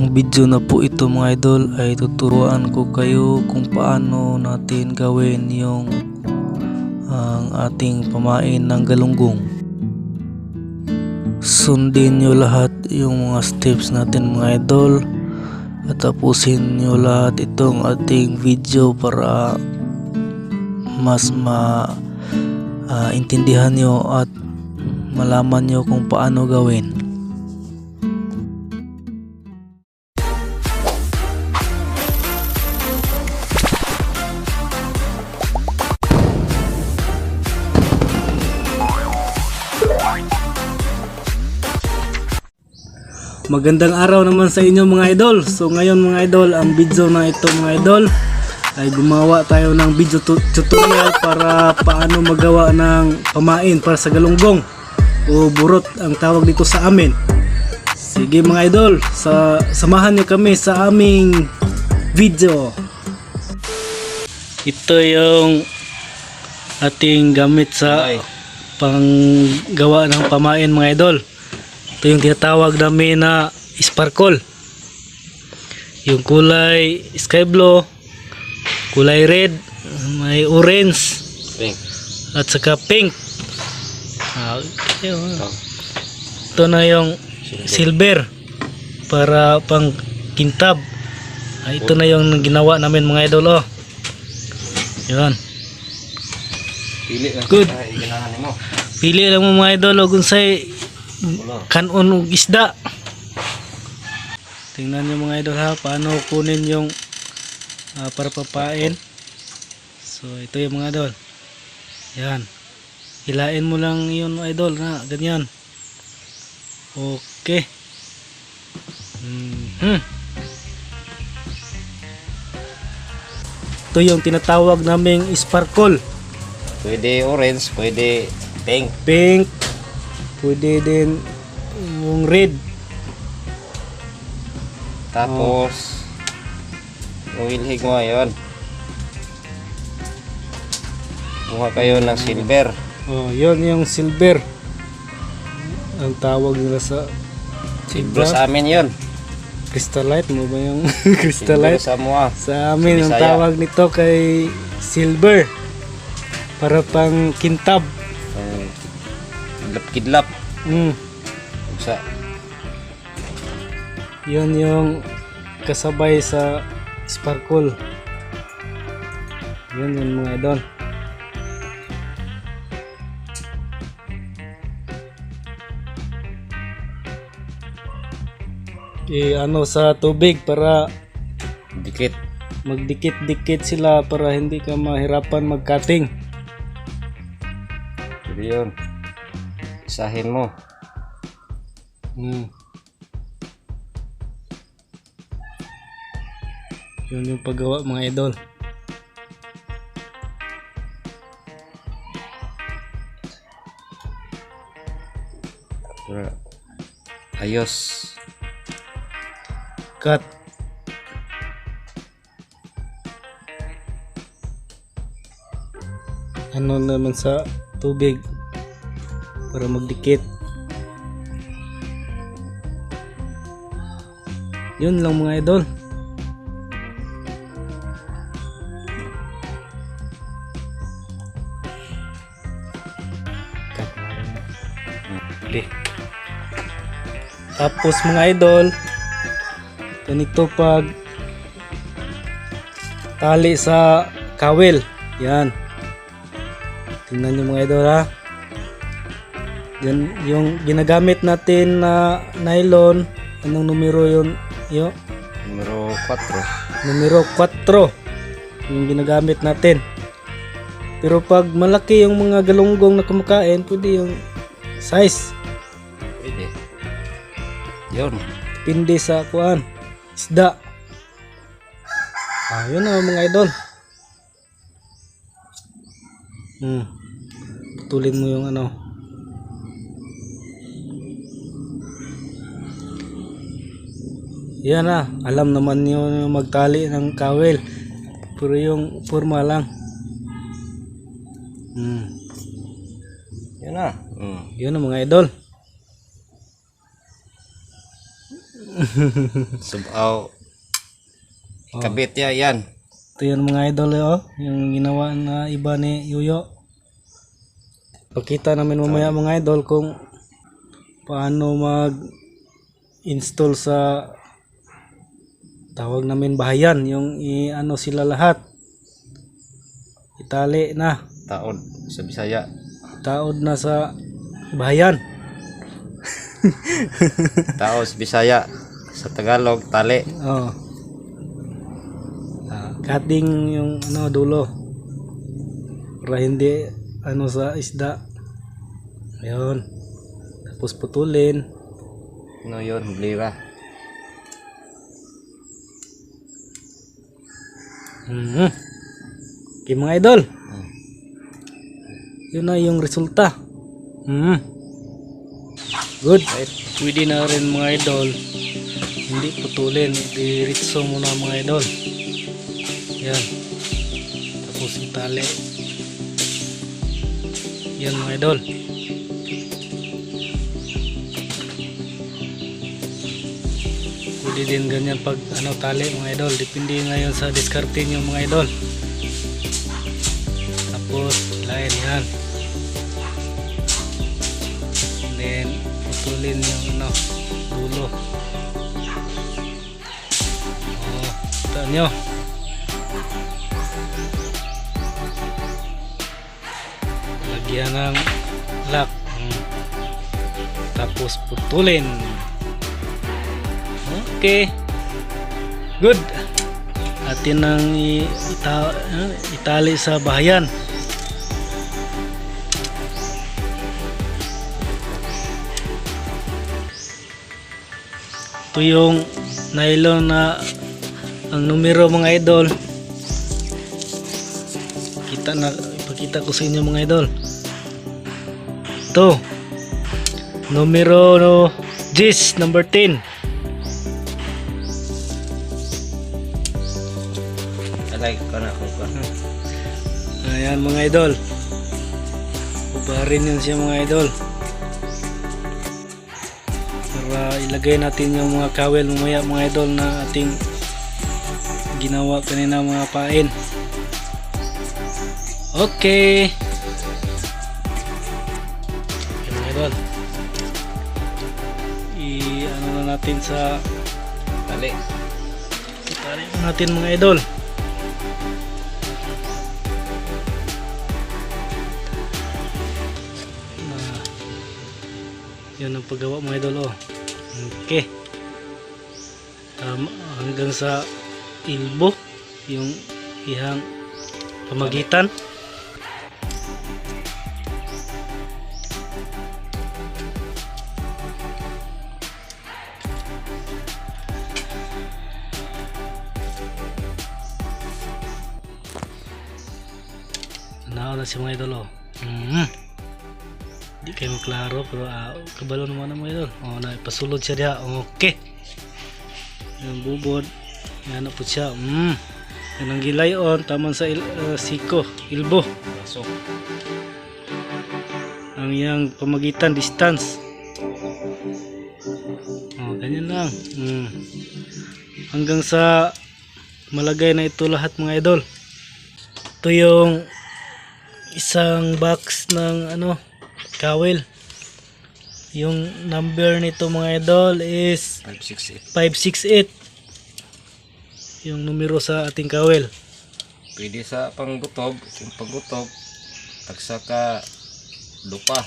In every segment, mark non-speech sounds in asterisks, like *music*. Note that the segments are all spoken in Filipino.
Ang video na po ito mga idol ay tuturuan ko kayo kung paano natin gawin yung ang ating pamain ng galunggong. Sundin nyo lahat yung mga steps natin mga idol at tapusin nyo lahat itong ating video para mas ma ah, intindihan nyo at malaman nyo kung paano gawin. Magandang araw naman sa inyo mga idol. So ngayon mga idol, ang video na ito mga idol ay gumawa tayo ng video tu- tutorial para paano magawa ng pamain para sa galunggong o burot ang tawag dito sa amin. Sige mga idol, sa samahan niyo kami sa aming video. Ito yung ating gamit sa panggawa ng pamain mga idol. Ito yung tinatawag namin na sparkle. Yung kulay sky blue, kulay red, may orange, Pink. at saka pink. Ah, okay, oh. Ito na yung silver para pang kintab. Ah, ito na yung ginawa namin mga idol oh. Yan. Pili lang Good. Pili lang mo mga idol o kung say. Kanon og isda. Tingnan niyo mga idol ha, paano kunin yung ah, para papain. So ito yung mga idol. Yan. Hilain mo lang yun mga idol na ganyan. Okay. Mhm. Ito yung tinatawag naming sparkle. Pwede orange, pwede pink. Pink. Pwede din yung red. Tapos, uwilhig mo ngayon. Kumuha kayo ng silver. Oh, yun yung silver. Ang tawag nila sa Silver sa amin yun. crystallite mo ba yung *laughs* Silver crystallite? sa mua. Sa amin ang tawag nito kay silver. Para pang kintab. Kidlap-kidlap. Mm. Sa Yun yung kasabay sa sparkle. Yun yun mga idol. I ano sa tubig para dikit. magdikit-dikit sila para hindi ka mahirapan mag-cutting. Pwede yun. Isahin mo. Mm. Yun yung paggawa mga idol. Ayos. Cut. Ano naman sa tubig para magdikit. Yun lang mga idol. Tapos mga idol, ganito pag tali sa kawil. Yan. Tingnan nyo mga idol ha. Yan, yung ginagamit natin na nylon, anong numero yun? Yo, Numero 4. numero 4 yung ginagamit natin. Pero pag malaki yung mga galunggong na kumakain, pwede yung size. Pwede. Yun. Pindi sa kuan. Isda. Ah, yun na mga idol. Hmm. Putulin mo yung ano. Yan na. Alam naman yung magtali ng kawil. Pero yung forma lang. Hmm. Yun na. Mm. Yun na mga idol. *laughs* Subaw. Kabit ya yan. Ito yun mga idol eh, oh. Yung ginawa na iba ni Yuyo. Pakita namin mamaya mga idol kung paano mag install sa tawag namin bahayan yung i ano sila lahat. Itali na. Taod sa Bisaya. taod na sa bahayan. *laughs* Taod sa Bisaya. Sa Tagalog, tali. oh Ah, cutting yung ano dulo. Para hindi ano sa isda. Ayun. Tapos putulin. Ano yun? Mhm. Okay mga idol. Hmm. Yun na yung resulta. Mhm. Good. Pwede na rin mga idol. Hindi putulin. Diritso muna mga idol. Yan. Tapos itali. Yan mga idol. Pwede din ganyan pag ano tali mga idol. Depende ngayon sa diskarte nyo mga idol. Tapos lain yan. Then putulin yung ano dulo. Oh, kita nyo. Lagyan ng lock. Hmm. Tapos putulin. Okay. Good. Atin nang i- ita- eh, itali sa bahayan. Ito yung nylon na ang numero mga idol. Kita na ipakita ko sa inyo mga idol. Ito. Numero no, Gis number 10. Ayan mga idol. Ubarin yun siya mga idol. Para ilagay natin yung mga kawel mamaya mga idol na ating ginawa kanina mga pain. Okay. Okay mga idol. I ano na natin sa Tali. Itali na natin mga idol. Yan ang paggawa mga idol oh. Okay. Tama, hanggang sa ilbo yung ihang pamagitan. Nao na si mga idol. Mhm. Di kayo maklaro pero ah, kabalo naman na mga idol. Oh, na ipasulod siya diha. Okay. Yung bubod. Yan na po siya. Mm. Yan ang gilayon taman sa il, ah, siko, ilbo. Pasok. Ang iyang pamagitan distance. Oh, ganyan lang. Mm. Hanggang sa malagay na ito lahat mga idol. Ito yung isang box ng ano kawel. Yung number nito mga idol is 568. 568. Yung numero sa ating kawel. Pwede sa panggutob. Yung panggutob. Tagsa ka lupa.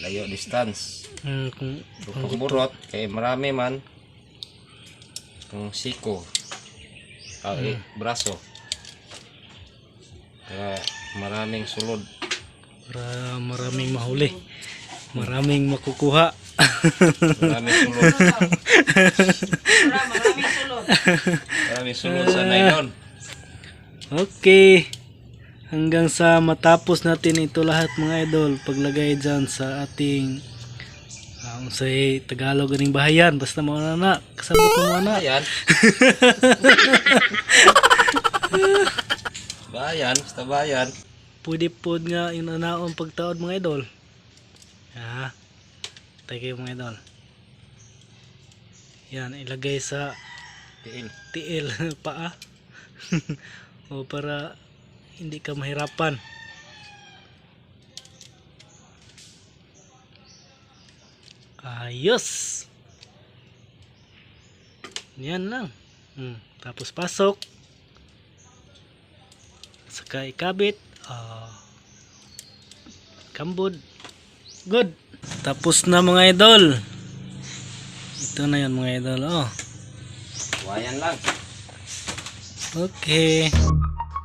Layo distance. Mm, kung, Lupang burot. Kaya marami man. Kung siko. Ah, eh, braso. Kaya maraming sulod. Para maraming mahuli. Maraming makukuha. Maraming sulod. maraming sulod sa nylon. Okay. Hanggang sa matapos natin ito lahat mga idol, paglagay dyan sa ating um, sa Tagalog ganing bahayan. Basta mo na na. Kasabot mo na. Bayan. *laughs* bayan, basta bayan. Pwede po nga yung anaon pagtaod mga idol. Ha? Tayo kayo mga idol. Yan, ilagay sa Tiil. tiil *laughs* paa. *laughs* o para hindi ka mahirapan. Ayos. Yan lang. Hmm. Tapos pasok. Saka ikabit. Ah. kambod. Good. Tapos na mga idol. Ito na yan mga idol. Oh. Wayan lang. Okay.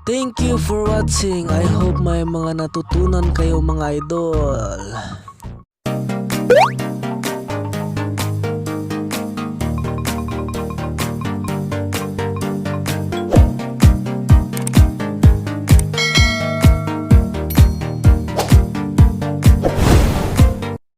Thank you for watching. I hope may mga natutunan kayo mga idol.